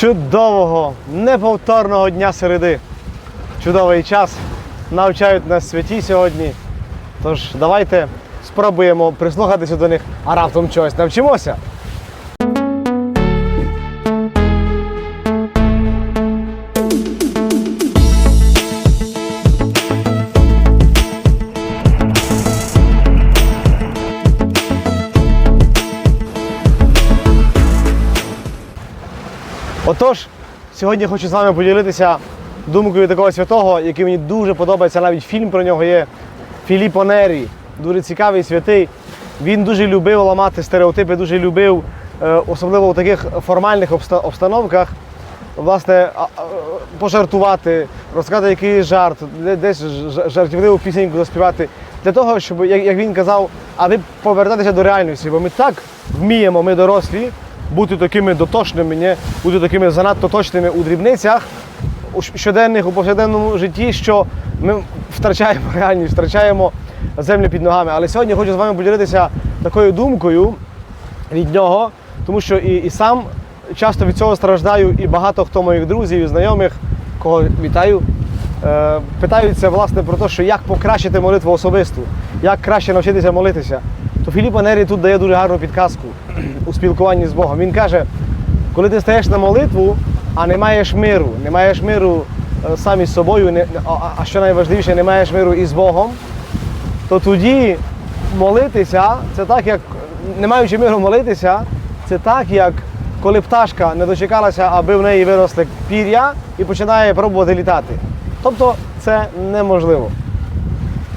Чудового, неповторного дня середи. Чудовий час. Навчають нас святі сьогодні. Тож давайте спробуємо прислухатися до них, а раптом чогось навчимося. Отож, сьогодні хочу з вами поділитися думкою такого святого, який мені дуже подобається. Навіть фільм про нього є Філіппо Нері, дуже цікавий святий. Він дуже любив ламати стереотипи, дуже любив, е, особливо у таких формальних обстановках, власне, пожартувати, розказати якийсь жарт, десь жартівливу пісеньку заспівати. Для того, щоб, як він казав, а ви повертатися до реальності, бо ми так вміємо, ми дорослі, бути такими дотошними, ні? бути такими занадто точними у дрібницях, у щоденних, у повсякденному житті, що ми втрачаємо реальність, втрачаємо землю під ногами. Але сьогодні хочу з вами поділитися такою думкою від нього, тому що і, і сам часто від цього страждаю, і багато хто моїх друзів і знайомих, кого вітаю, е, питаються власне про те, що як покращити молитву особисту, як краще навчитися молитися. То Філіппо Нері тут дає дуже гарну підказку у спілкуванні з Богом. Він каже, коли ти стаєш на молитву, а не маєш миру, не маєш миру е, сам із собою, а що найважливіше, не маєш миру із Богом, то тоді молитися це так, як не маючи миру молитися, це так, як коли пташка не дочекалася, аби в неї виросли пір'я і починає пробувати літати. Тобто це неможливо.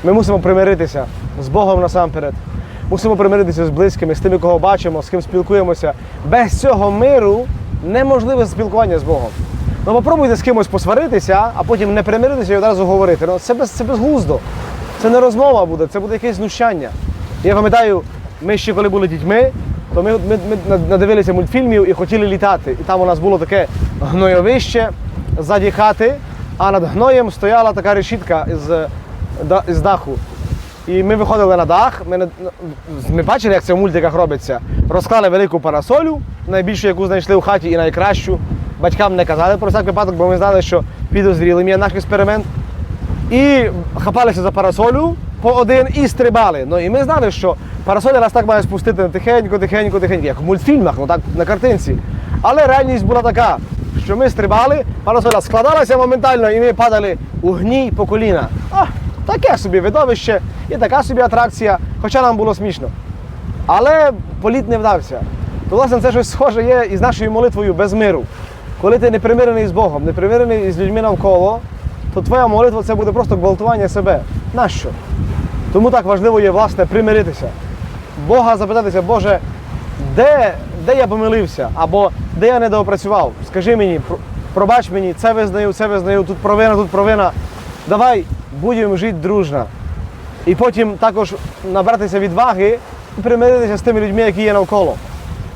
Ми мусимо примиритися з Богом насамперед. Мусимо примиритися з близькими, з тими, кого бачимо, з ким спілкуємося. Без цього миру неможливе спілкування з Богом. Ну попробуйте з кимось посваритися, а потім не примиритися і одразу говорити. Ну, це, без, це безглуздо. Це не розмова буде, це буде якесь знущання. Я пам'ятаю, ми ще коли були дітьми, то ми, ми, ми надивилися мультфільмів і хотіли літати. І там у нас було таке гнойовище ззаді хати, а над гноєм стояла така решітка із, да- даху. І ми виходили на дах, ми, ми бачили, як це в мультиках робиться. Розклали велику парасолю, найбільшу, яку знайшли в хаті, і найкращу. Батькам не казали про всяк випадок, бо ми знали, що підозрілим є наш експеримент. І хапалися за парасолю по один і стрибали. Ну і ми знали, що парасоля нас так має спустити тихенько, тихенько, тихенько, як в мультфільмах, ну так на картинці. Але реальність була така, що ми стрибали, парасоля складалася моментально, і ми падали у гній по коліна. А, таке собі видовище і така собі атракція, хоча нам було смішно. Але політ не вдався. То, власне, це щось схоже є із нашою молитвою без миру. Коли ти не примирений з Богом, не примирений з людьми навколо, то твоя молитва це буде просто гвалтування себе. Нащо? Тому так важливо є, власне, примиритися. Бога запитатися, Боже, де, де я помилився, або де я недоопрацював? Скажи мені, пробач мені, це визнаю, це визнаю, тут провина, тут провина. Давай будемо жити дружно. І потім також набратися відваги і примиритися з тими людьми, які є навколо.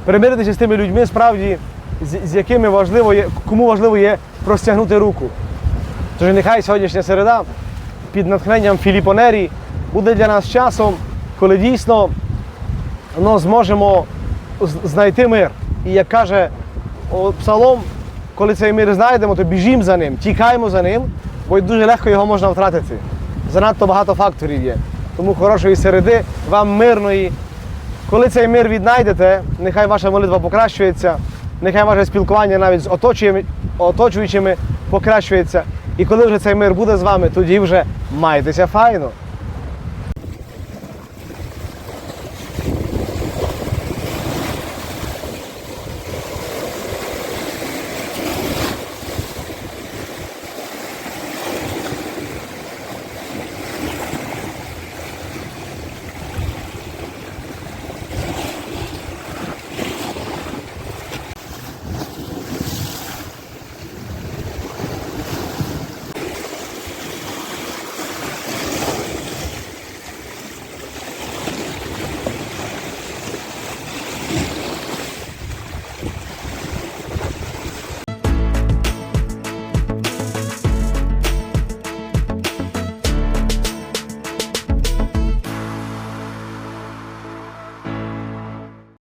Примиритися з тими людьми, справді, з, з якими важливо є, кому важливо є простягнути руку. Тож нехай сьогоднішня середа під натхненням Філіппо Нері буде для нас часом, коли дійсно ну, зможемо знайти мир. І як каже Псалом, коли цей мир знайдемо, то біжімо за ним, тікаємо за ним, бо дуже легко його можна втратити. Занадто багато факторів є. Тому хорошої середи, вам мирної. Коли цей мир віднайдете, нехай ваша молитва покращується, нехай ваше спілкування навіть з оточуючими покращується. І коли вже цей мир буде з вами, тоді вже майтеся файно.